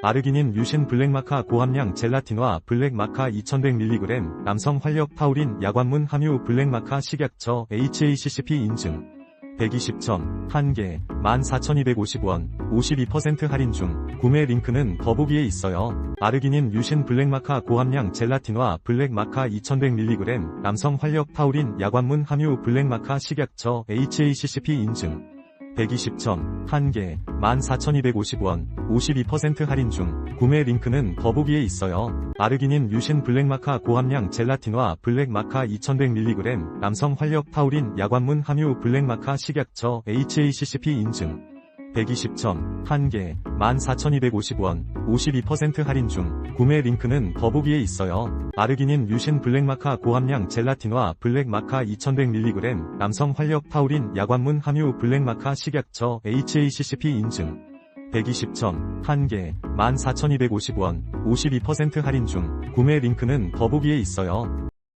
아르기닌 뮤신 블랙마카 고함량 젤라틴화 블랙마카 2100mg 남성 활력 타우린 야관문 함유 블랙마카 식약처 HACCP 인증. 120점 1개 14,250원 52% 할인 중. 구매 링크는 더보기에 있어요. 아르기닌 뮤신 블랙마카 고함량 젤라틴화 블랙마카 2100mg 남성 활력 타우린 야관문 함유 블랙마카 식약처 HACCP 인증 120점 1개 14,250원 52% 할인 중 구매 링크는 더보기에 있어요. 아르기닌 뮤신 블랙마카 고함량 젤라틴화 블랙마카 2100mg 남성 활력 타우린 야관문 함유 블랙마카 식약처 HACCP 인증 120점 1개 14,250원 52% 할인 중 구매 링크는 더보기에 있어요. 아르기닌 뮤신 블랙마카 고함량 젤라틴화 블랙마카 2100mg 남성 활력 타우린 야관문 함유 블랙마카 식약처 HACCP 인증 120점 1개 14,250원 52% 할인 중 구매 링크는 더보기에 있어요.